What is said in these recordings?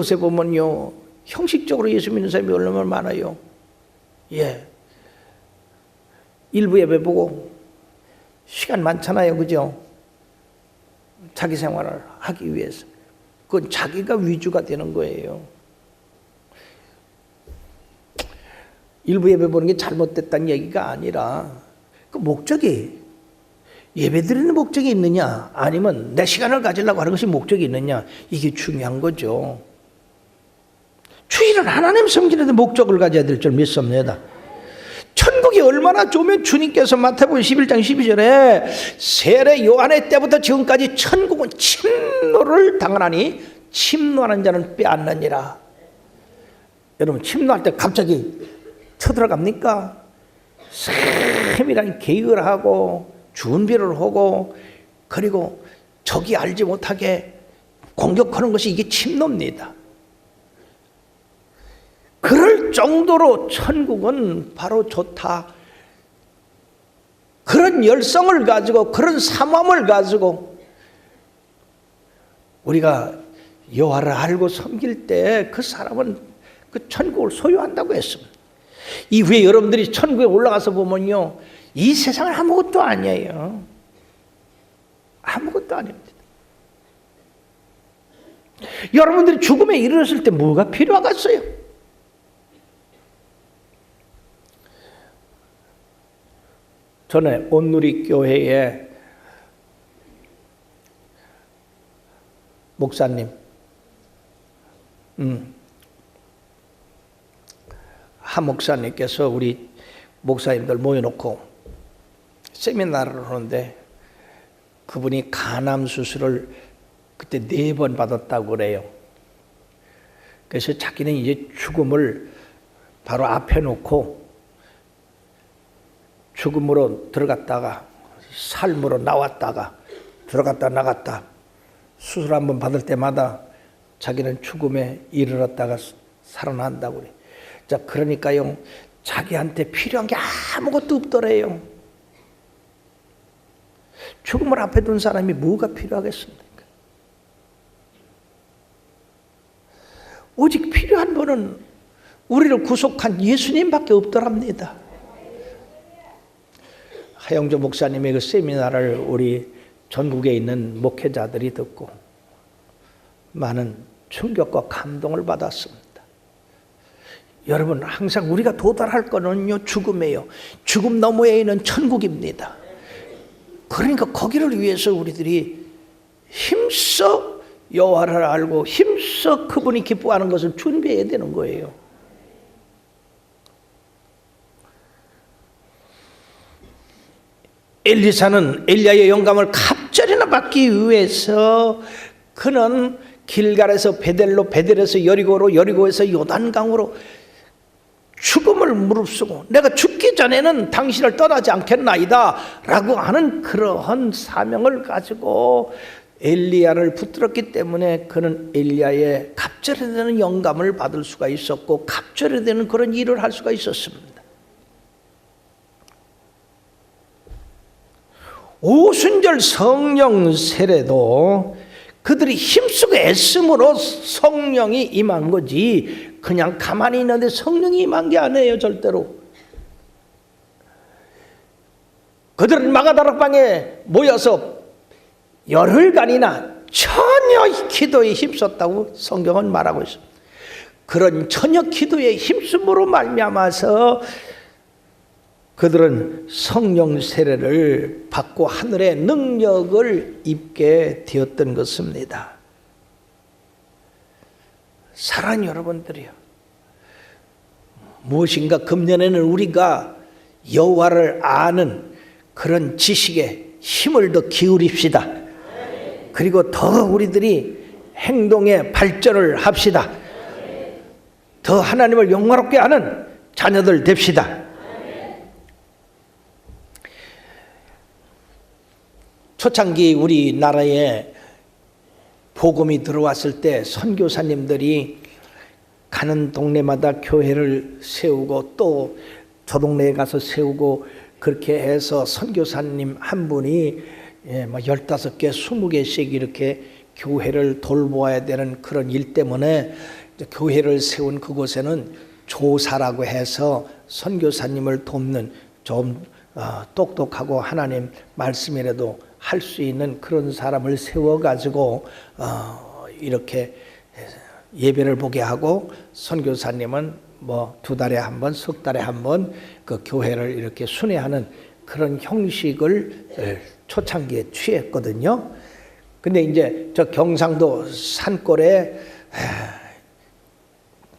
요새 보면요 형식적으로 예수 믿는 사람이 얼마나 많아요. 예. 일부 예배 보고 시간 많잖아요, 그죠? 자기 생활을 하기 위해서. 그건 자기가 위주가 되는 거예요. 일부 예배 보는 게 잘못됐다는 얘기가 아니라 그 목적이 예배 드리는 목적이 있느냐 아니면 내 시간을 가지려고 하는 것이 목적이 있느냐 이게 중요한 거죠. 주일은 하나님 섬기는 데 목적을 가져야 될 줄 믿습니다. 천국이 얼마나 좋으면 주님께서 마태복음 11장 12절에 세례 요한의 때부터 지금까지 천국은 침노를 당하나니 침노하는 자는 빼앗느니라. 여러분 침노할 때 갑자기 쳐들어갑니까? 세밀한 계획을 하고 준비를 하고 그리고 적이 알지 못하게 공격하는 것이 이게 침노입니다. 그럴 정도로 천국은 바로 좋다. 그런 열성을 가지고 그런 삼함을 가지고 우리가 여호와를 알고 섬길 때 그 사람은 그 천국을 소유한다고 했습니다. 이후에 여러분들이 천국에 올라가서 보면요. 이 세상은 아무것도 아니에요. 아무것도 아닙니다. 여러분들이 죽음에 이르렀을 때 뭐가 필요하겠어요? 전에 온누리 교회에 목사님, 음, 한 목사님께서 우리 목사님들 모여놓고 세미나를 하는데 그분이 간암 수술을 그때 네 번 받았다고 그래요. 그래서 자기는 이제 죽음을 바로 앞에 놓고 죽음으로 들어갔다가 삶으로 나왔다가 들어갔다 나갔다 수술 한번 받을 때마다 자기는 죽음에 이르렀다가 살아난다고 그래. 자, 그러니까요. 자기한테 필요한 게 아무것도 없더래요. 죽음을 앞에 둔 사람이 뭐가 필요하겠습니까? 오직 필요한 분은 우리를 구속한 예수님밖에 없더랍니다. 하영조 목사님의 그 세미나를 우리 전국에 있는 목회자들이 듣고 많은 충격과 감동을 받았습니다. 여러분 항상 우리가 도달할 거는요 죽음이에요. 죽음 너머에 있는 천국입니다. 그러니까 거기를 위해서 우리들이 힘써 여호와를 알고 힘써 그분이 기뻐하는 것을 준비해야 되는 거예요. 엘리사는 엘리야의 영감을 갑절이나 받기 위해서 그는 길갈에서 베델로 베델에서 여리고로 여리고에서 요단강으로 죽음을 무릅쓰고 내가 죽기 전에는 당신을 떠나지 않겠나이다 라고 하는 그러한 사명을 가지고 엘리야를 붙들었기 때문에 그는 엘리야의 갑절에 되는 영감을 받을 수가 있었고 갑절에 되는 그런 일을 할 수가 있었습니다. 오순절 성령 세례도 그들이 힘쓰고 애씀으로 성령이 임한 거지. 그냥 가만히 있는데 성령이 임한 게 아니에요 절대로. 그들은 마가다락방에 모여서 열흘간이나 전혀 기도에 힘썼다고 성경은 말하고 있습니다 그런 전혀 기도에 힘쓰므로 말미암아서 그들은 성령 세례를 받고 하늘의 능력을 입게 되었던 것입니다. 사랑 여러분들이요. 무엇인가 금년에는 우리가 여호와를 아는 그런 지식에 힘을 더 기울입시다. 그리고 더 우리들이 행동에 발전을 합시다. 더 하나님을 영화롭게 하는 자녀들 됩시다. 초창기 우리나라에 복음이 들어왔을 때 선교사님들이 가는 동네마다 교회를 세우고 또 저 동네에 가서 세우고 그렇게 해서 선교사님 한 분이 예, 뭐 15개, 20개씩 이렇게 교회를 돌보아야 되는 그런 일 때문에 교회를 세운 그곳에는 조사라고 해서 선교사님을 돕는 좀 어, 똑똑하고 하나님 말씀이라도 할 수 있는 그런 사람을 세워가지고 어, 이렇게 예배를 보게 하고 선교사님은 뭐 두 달에 한 번, 석 달에 한 번 그 교회를 이렇게 순회하는 그런 형식을 에, 초창기에 취했거든요. 근데 이제 저 경상도 산골에 에,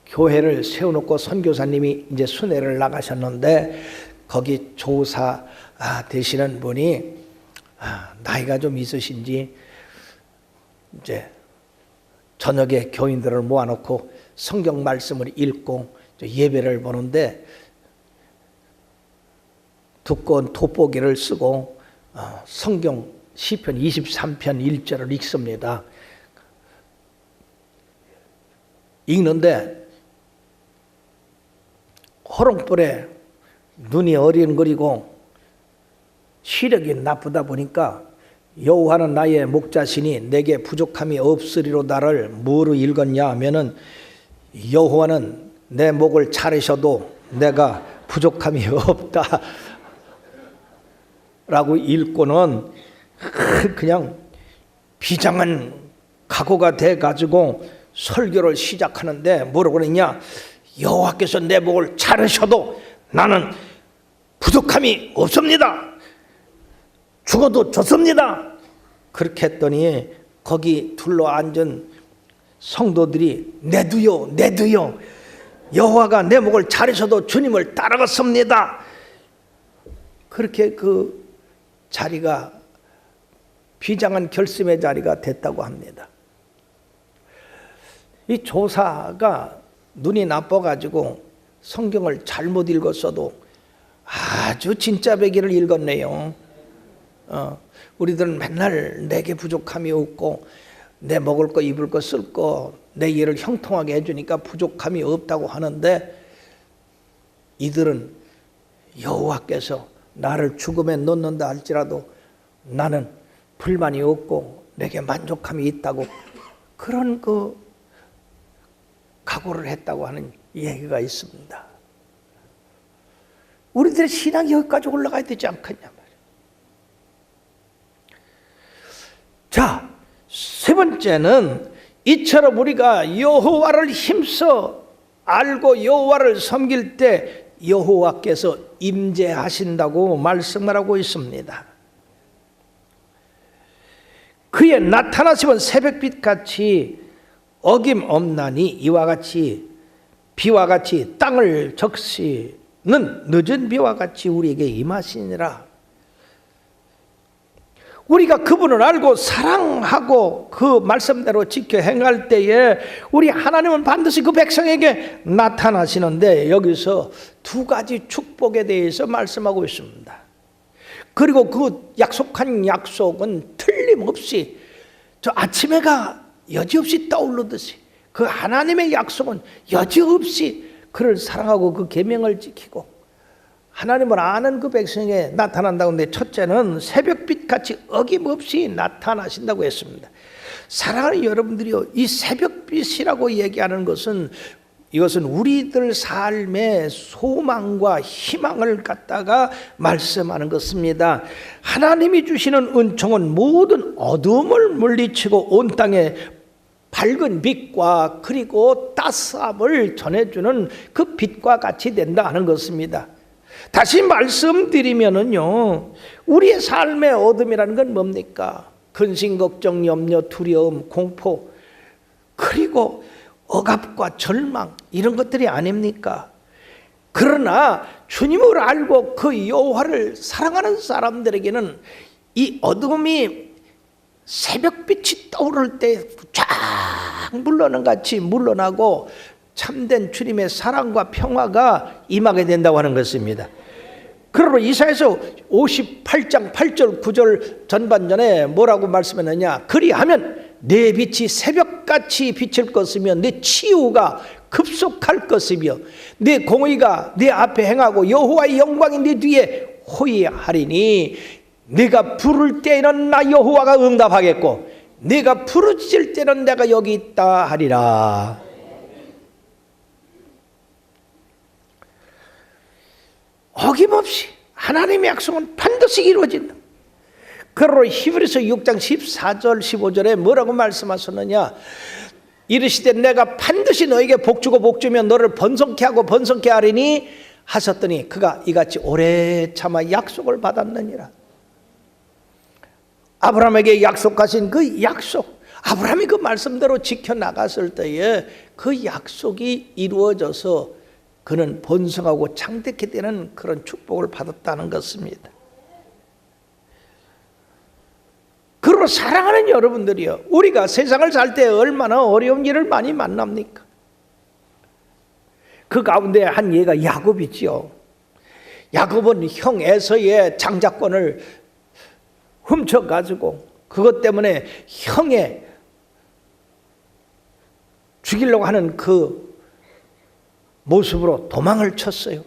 교회를 세워놓고 선교사님이 이제 순회를 나가셨는데 거기 조사 아, 되시는 분이 아, 나이가 좀 있으신지 이제 저녁에 교인들을 모아놓고 성경 말씀을 읽고 예배를 보는데 두꺼운 돋보기를 쓰고 어, 성경 시편 23편 1절을 읽습니다. 읽는데 호롱불에 눈이 어린거리고 시력이 나쁘다 보니까 여호와는 나의 목자시니 내게 부족함이 없으리로다를 뭐로 읽었냐 하면은 여호와는 내 목을 차르셔도 내가 부족함이 없다 라고 읽고는 그냥 비장한 각오가 돼 가지고 설교를 시작하는데 뭐라고 그랬냐? 여호와께서 내 목을 차르셔도 나는 부족함이 없습니다. 죽어도 좋습니다. 그렇게 했더니 거기 둘러 앉은 성도들이 내두요 내두요 여호와가 내 목을 차르셔도 주님을 따라갔습니다. 그렇게 그 자리가 비장한 결심의 자리가 됐다고 합니다. 이 조사가 눈이 나빠가지고 성경을 잘못 읽었어도 아주 진짜 배기를 읽었네요. 어, 우리들은 맨날 내게 부족함이 없고 내 먹을 거 입을 거 쓸 거 내 일을 형통하게 해주니까 부족함이 없다고 하는데 이들은 여호와께서 나를 죽음에 넣는다 할지라도 나는 불만이 없고 내게 만족함이 있다고 그런 그 각오를 했다고 하는 얘기가 있습니다. 우리들의 신앙이 여기까지 올라가야 되지 않겠냐. 자, 세 번째는 이처럼 우리가 여호와를 힘써 알고 여호와를 섬길 때 여호와께서 임재하신다고 말씀을 하고 있습니다. 그의 나타나시면 새벽빛 같이 어김 없나니 이와 같이 비와 같이 땅을 적시는 늦은 비와 같이 우리에게 임하시니라. 우리가 그분을 알고 사랑하고 그 말씀대로 지켜 행할 때에 우리 하나님은 반드시 그 백성에게 나타나시는데 여기서 두 가지 축복에 대해서 말씀하고 있습니다. 그리고 그 약속한 약속은 틀림없이 저 아침 해가 여지없이 떠오르듯이 그 하나님의 약속은 여지없이 그를 사랑하고 그 계명을 지키고 하나님을 아는 그 백성에게 나타난다고 하는데 첫째는 새벽빛 같이 어김없이 나타나신다고 했습니다. 사랑하는 여러분들이요, 이 새벽빛이라고 얘기하는 것은 이것은 우리들 삶의 소망과 희망을 갖다가 말씀하는 것입니다. 하나님이 주시는 은총은 모든 어둠을 물리치고 온 땅에 밝은 빛과 그리고 따스함을 전해주는 그 빛과 같이 된다 하는 것입니다. 다시 말씀드리면은요, 우리의 삶의 어둠이라는 건 뭡니까? 근심, 걱정, 염려, 두려움, 공포, 그리고 억압과 절망, 이런 것들이 아닙니까? 그러나 주님을 알고 그 여호와를 사랑하는 사람들에게는 이 어둠이 새벽빛이 떠오를 때 쫙 물러는 같이 물러나고 참된 주님의 사랑과 평화가 임하게 된다고 하는 것입니다. 그러므로 이사에서 58장 8절 9절 전반전에 뭐라고 말씀했느냐 그리하면 내 빛이 새벽같이 비칠 것이며 내 치유가 급속할 것이며 내 공의가 내 앞에 행하고 여호와의 영광이 내 뒤에 호위하리니 네가 부를 때에는 나 여호와가 응답하겠고 네가 부르짖을 때는 내가 여기 있다 하리라. 어김없이 하나님의 약속은 반드시 이루어진다. 그러므로 히브리서 6장 14절 15절에 뭐라고 말씀하셨느냐? 이르시되 내가 반드시 너에게 복주고 복주며 너를 번성케 하고 번성케 하리니 하셨더니 그가 이같이 오래 참아 약속을 받았느니라. 아브라함에게 약속하신 그 약속, 아브라함이 그 말씀대로 지켜 나갔을 때에 그 약속이 이루어져서 그는 번성하고 창대케 되는 그런 축복을 받았다는 것입니다. 그리고 사랑하는 여러분들이요. 우리가 세상을 살 때 얼마나 어려운 일을 많이 만납니까? 그 가운데 한 예가 야곱이지요. 야곱은 형 에서의 장자권을 훔쳐가지고 그것 때문에 형의 죽이려고 하는 그 모습으로 도망을 쳤어요.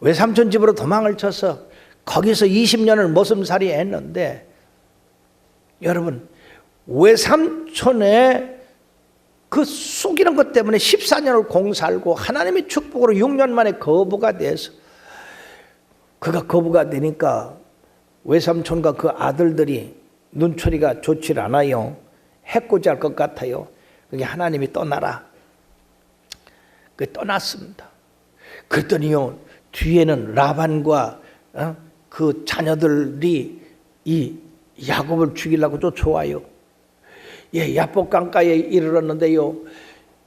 외삼촌 집으로 도망을 쳐서 거기서 20년을 모슴살이 했는데 여러분 외삼촌의 그 속이는 것 때문에 14년을 공살고 하나님의 축복으로 6년 만에 거부가 돼서 그가 거부가 되니까 외삼촌과 그 아들들이 눈초리가 좋질 않아요. 해코지 할 것 같아요. 그게 하나님이 떠나라. 그 떠났습니다. 그랬더니요 뒤에는 라반과 어? 그 자녀들이 이 야곱을 죽이려고 쫓아와요. 예, 야복 강가에 이르렀는데요.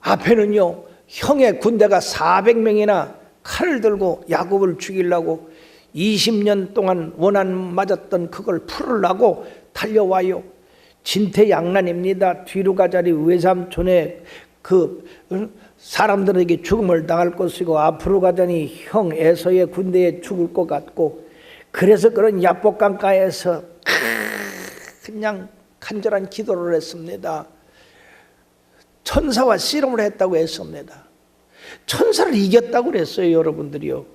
앞에는요 형의 군대가 400명이나 칼을 들고 야곱을 죽이려고 20년 동안 원한 맞았던 그걸 풀으려고 달려와요. 진퇴양난입니다. 뒤로 가자니 외삼촌의 그 사람들에게 죽음을 당할 것이고 앞으로 가자니 형 에서의 군대에 죽을 것 같고 그래서 그런 야복강가에서 그냥 간절한 기도를 했습니다. 천사와 씨름을 했다고 했습니다. 천사를 이겼다고 그랬어요, 여러분들이요.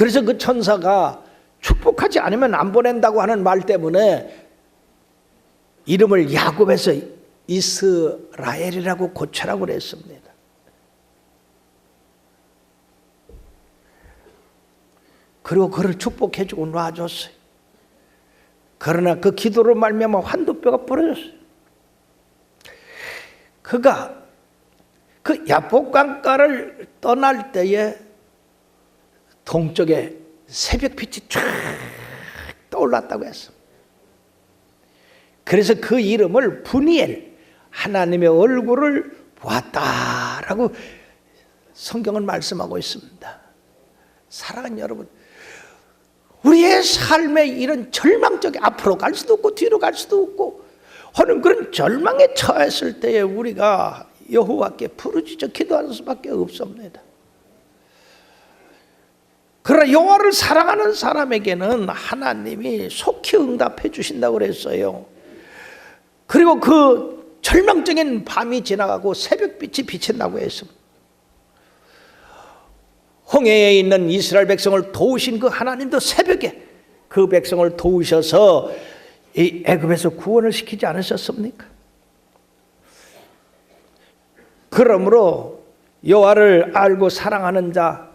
그래서 그 천사가 축복하지 않으면 안 보낸다고 하는 말 때문에 이름을 야곱에서 이스라엘이라고 고쳐라고 그랬습니다. 그리고 그를 축복해 주고 놔줬어요. 그러나 그 기도로 말미암아 환도뼈가 부러졌어요. 그가 그 야복강가를 떠날 때에 동쪽에 새벽빛이 쫙 떠올랐다고 했어. 그래서 그 이름을 분이엘 하나님의 얼굴을 보았다라고 성경은 말씀하고 있습니다. 사랑하는 여러분, 우리의 삶에 이런 절망적이 앞으로 갈 수도 없고 뒤로 갈 수도 없고 하는 그런 절망에 처했을 때에 우리가 여호와께 부르짖어 기도하는 수밖에 없습니다. 그러나 여호와를 사랑하는 사람에게는 하나님이 속히 응답해 주신다고 그랬어요. 그리고 그 절망적인 밤이 지나가고 새벽빛이 비친다고 했습니다. 홍해에 있는 이스라엘 백성을 도우신 그 하나님도 새벽에 그 백성을 도우셔서 이 애굽에서 구원을 시키지 않으셨습니까? 그러므로 여호와를 알고 사랑하는 자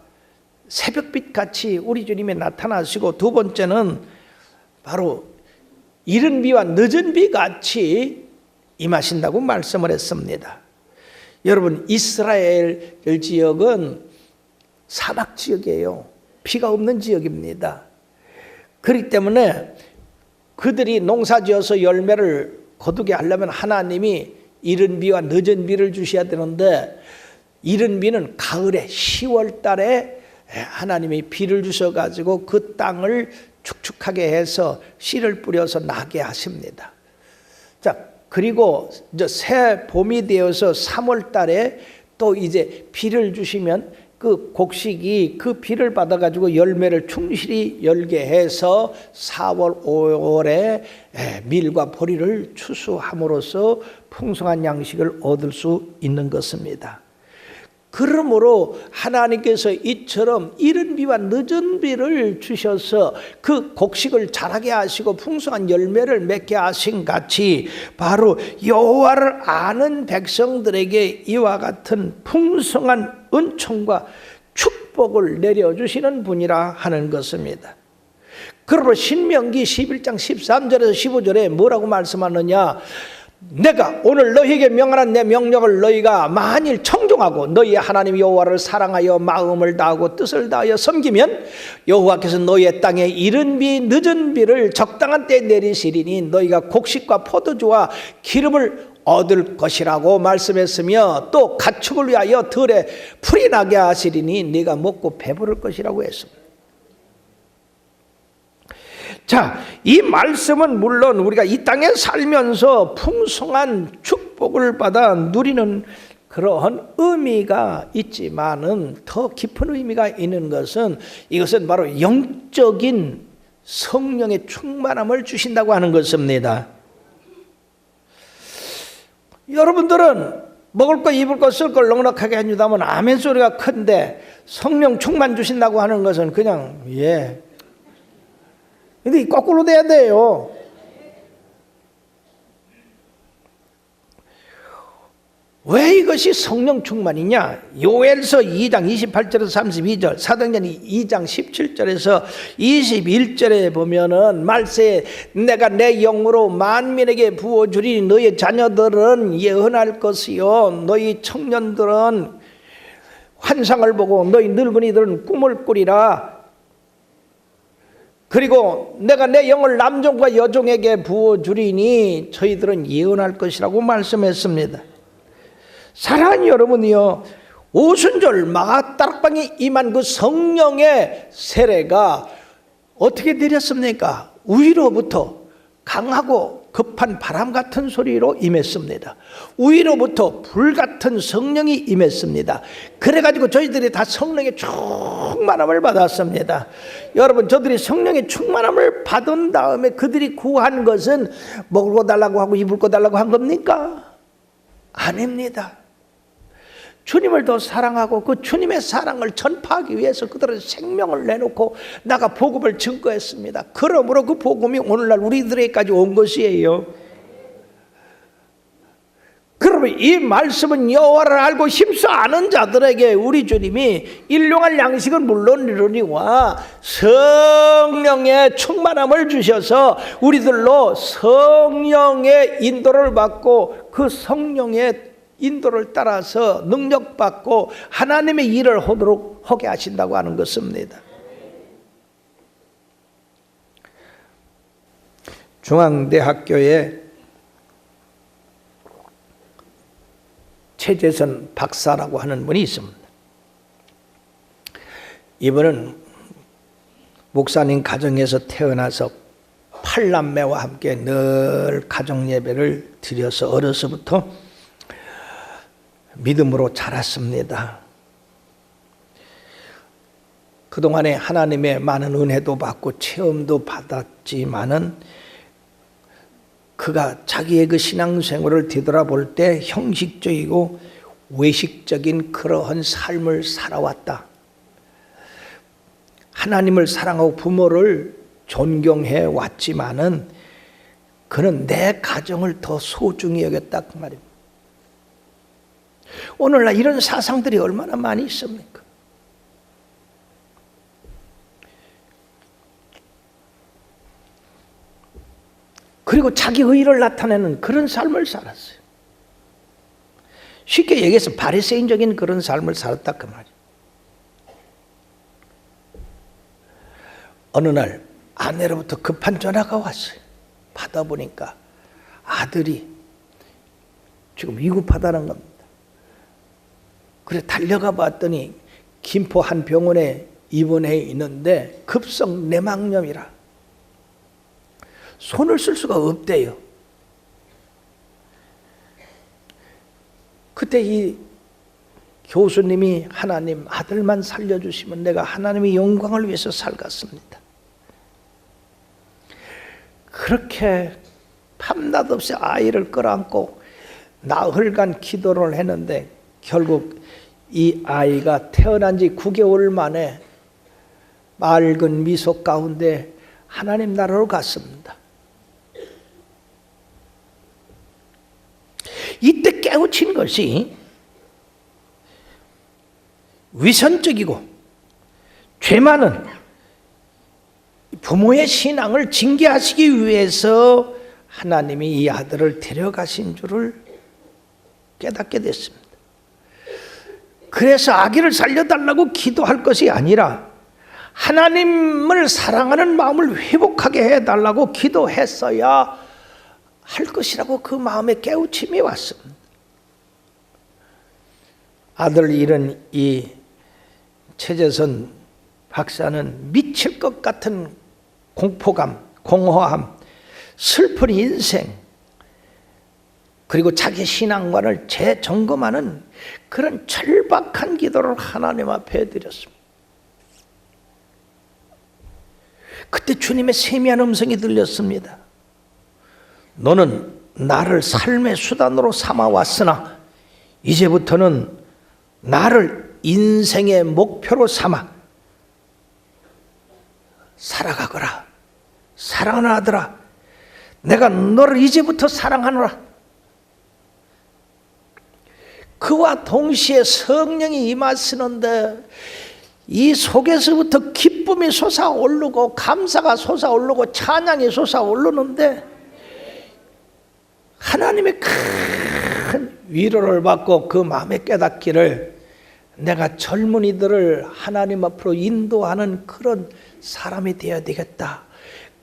새벽빛 같이 우리 주님이 나타나시고 두 번째는 바로 이른 비와 늦은 비 같이 임하신다고 말씀을 했습니다. 여러분 이스라엘 지역은 사막 지역이에요. 비가 없는 지역입니다. 그렇기 때문에 그들이 농사지어서 열매를 거두게 하려면 하나님이 이른 비와 늦은 비를 주셔야 되는데 이른 비는 가을에 10월 달에 하나님이 비를 주셔 가지고 그 땅을 축축하게 해서 씨를 뿌려서 나게 하십니다. 자, 그리고 이제 새 봄이 되어서 3월 달에 또 이제 비를 주시면 그 곡식이 그 비를 받아 가지고 열매를 충실히 열게 해서 4월 5월에 밀과 보리를 추수함으로써 풍성한 양식을 얻을 수 있는 것입니다. 그러므로 하나님께서 이처럼 이른 비와 늦은 비를 주셔서 그 곡식을 자라게 하시고 풍성한 열매를 맺게 하신 같이 바로 여호와를 아는 백성들에게 이와 같은 풍성한 은총과 축복을 내려주시는 분이라 하는 것입니다. 그러므로 신명기 11장 13절에서 15절에 뭐라고 말씀하느냐? 내가 오늘 너희에게 명하는 내 명령을 너희가 만일 청종하고 너희 하나님 여호와를 사랑하여 마음을 다하고 뜻을 다하여 섬기면 여호와께서 너희의 땅에 이른 비 늦은 비를 적당한 때에 내리시리니 너희가 곡식과 포도주와 기름을 얻을 것이라고 말씀했으며 또 가축을 위하여 들에 풀이 나게 하시리니 네가 먹고 배부를 것이라고 했습니다. 자, 이 말씀은 물론 우리가 이 땅에 살면서 풍성한 축복을 받아 누리는 그러한 의미가 있지만은 더 깊은 의미가 있는 것은 이것은 바로 영적인 성령의 충만함을 주신다고 하는 것입니다. 여러분들은 먹을 거, 입을 거, 쓸 걸 넉넉하게 해준다면 아멘 소리가 큰데 성령 충만 주신다고 하는 것은 그냥 예 근데 거꾸로 돼야 돼요. 왜 이것이 성령 충만이냐? 요엘서 2장 28절에서 32절, 사도행전 2장 17절에서 21절에 보면은 말세 내가 내 영으로 만민에게 부어 주리니 너희 자녀들은 예언할 것이요 너희 청년들은 환상을 보고 너희 늙은이들은 꿈을 꾸리라 그리고 내가 내 영을 남종과 여종에게 부어 주리니 저희들은 예언할 것이라고 말씀했습니다. 사랑하는 여러분이요. 오순절 마가다락방에 임한 그 성령의 세례가 어떻게 내렸습니까? 위로부터 강하고 급한 바람 같은 소리로 임했습니다. 위로부터 불 같은 성령이 임했습니다. 그래가지고 저희들이 다 성령의 충만함을 받았습니다. 여러분, 저들이 성령의 충만함을 받은 다음에 그들이 구한 것은 먹을 거 달라고 하고 입을 거 달라고 한 겁니까? 아닙니다. 주님을 더 사랑하고 그 주님의 사랑을 전파하기 위해서 그들은 생명을 내놓고 나가 복음을 증거했습니다. 그러므로 그 복음이 오늘날 우리들에게까지 온 것이에요. 그러면 이 말씀은 여호와를 알고 힘써 아는 자들에게 우리 주님이 일용할 양식은 물론이로니와 성령의 충만함을 주셔서 우리들로 성령의 인도를 받고 그 성령의 인도를 따라서 능력받고 하나님의 일을 하도록 하게 하신다고 하는 것입니다. 중앙대학교에 최재선 박사라고 하는 분이 있습니다. 이분은 목사님 가정에서 태어나서 팔남매와 함께 늘 가정 예배를 드려서 어려서부터 믿음으로 자랐습니다. 그동안에 하나님의 많은 은혜도 받고 체험도 받았지만은 그가 자기의 그 신앙생활을 뒤돌아볼 때 형식적이고 외식적인 그러한 삶을 살아왔다. 하나님을 사랑하고 부모를 존경해 왔지만은 그는 내 가정을 더 소중히 여겼다 그 말입니다. 오늘날 이런 사상들이 얼마나 많이 있습니까? 그리고 자기 의를 나타내는 그런 삶을 살았어요. 쉽게 얘기해서 바리새인적인 그런 삶을 살았다 그 말이에요. 어느 날 아내로부터 급한 전화가 왔어요. 받아보니까 아들이 지금 위급하다는 겁니다. 그래 달려가 봤더니 김포 한 병원에 입원해 있는데 급성 내막염이라 손을 쓸 수가 없대요. 그때 이 교수님이 하나님 아들만 살려주시면 내가 하나님의 영광을 위해서 살겠습니다. 그렇게 밤낮 없이 아이를 끌어안고 나흘간 기도를 했는데 결국 이 아이가 태어난 지 9개월 만에 맑은 미소 가운데 하나님 나라로 갔습니다. 이때 깨우친 것이 위선적이고 죄 많은 부모의 신앙을 징계하시기 위해서 하나님이 이 아들을 데려가신 줄을 깨닫게 됐습니다. 그래서 아기를 살려달라고 기도할 것이 아니라 하나님을 사랑하는 마음을 회복하게 해달라고 기도했어야 할 것이라고 그 마음에 깨우침이 왔습니다. 아들 잃은 이 최재선 박사는 미칠 것 같은 공포감, 공허함, 슬픈 인생, 그리고 자기 신앙관을 재점검하는 그런 절박한 기도를 하나님 앞에 드렸습니다. 그때 주님의 세미한 음성이 들렸습니다. 너는 나를 삶의 수단으로 삼아 왔으나 이제부터는 나를 인생의 목표로 삼아 살아가거라. 사랑하는 아들아. 내가 너를 이제부터 사랑하노라. 그와 동시에 성령이 임하시는데 이 속에서부터 기쁨이 솟아오르고 감사가 솟아오르고 찬양이 솟아오르는데 하나님의 큰 위로를 받고 그 마음에 깨닫기를 내가 젊은이들을 하나님 앞으로 인도하는 그런 사람이 되어야 되겠다.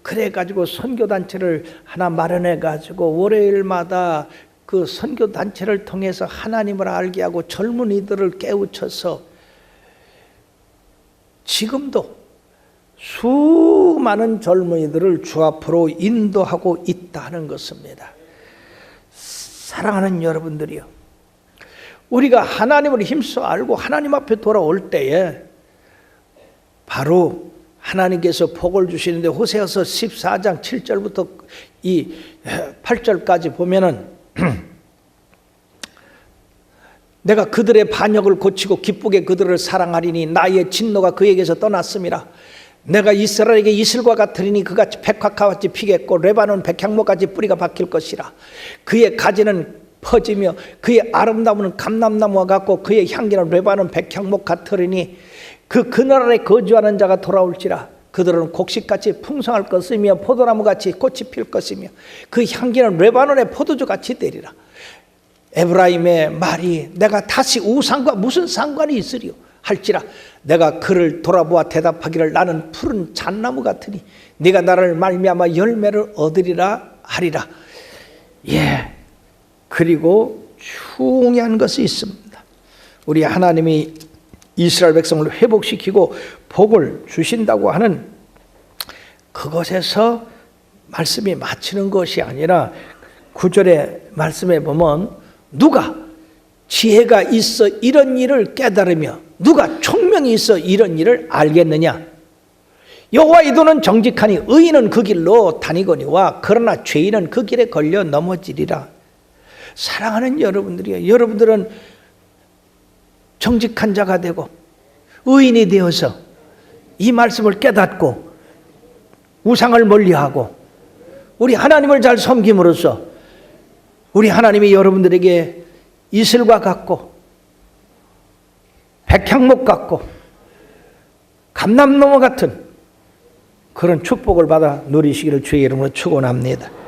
그래 가지고 선교 단체를 하나 마련해 가지고 월요일마다 그 선교 단체를 통해서 하나님을 알게 하고 젊은이들을 깨우쳐서 지금도 수많은 젊은이들을 주 앞으로 인도하고 있다는 것입니다. 사랑하는 여러분들이요. 우리가 하나님을 힘써 알고 하나님 앞에 돌아올 때에 바로 하나님께서 복을 주시는데 호세아서 14장 7절부터 이 8절까지 보면은 내가 그들의 반역을 고치고 기쁘게 그들을 사랑하리니 나의 진노가 그에게서 떠났음이라 내가 이스라엘에게 이슬과 같으리니 그같이 백화과 같이 피겠고 레바논 백향목같이 뿌리가 박힐 것이라. 그의 가지는 퍼지며 그의 아름다움은 감람나무와 같고 그의 향기는 레바논 백향목 같으리니 그 그나라에 거주하는 자가 돌아올지라. 그들은 곡식같이 풍성할 것이며 포도나무같이 꽃이 필 것이며 그 향기는 레바논의 포도주같이 되리라 에브라임의 말이 내가 다시 우상과 무슨 상관이 있으리요? 할지라 내가 그를 돌아보아 대답하기를 나는 푸른 잣나무 같으니 네가 나를 말미암아 열매를 얻으리라 하리라. 예 그리고 중요한 것이 있습니다. 우리 하나님이 이스라엘 백성을 회복시키고 복을 주신다고 하는 그것에서 말씀이 마치는 것이 아니라 구절의 말씀에 보면 누가 지혜가 있어 이런 일을 깨달으며 누가 총명이 있어 이런 일을 알겠느냐? 여호와 이도는 정직하니 의인은 그 길로 다니거니와 그러나 죄인은 그 길에 걸려 넘어지리라. 사랑하는 여러분들이요 여러분들은 정직한 자가 되고 의인이 되어서 이 말씀을 깨닫고 우상을 멀리하고 우리 하나님을 잘 섬김으로써 우리 하나님이 여러분들에게 이슬과 같고 백향목 같고 감남나무 같은 그런 축복을 받아 누리시기를 주의 이름으로 축원합니다.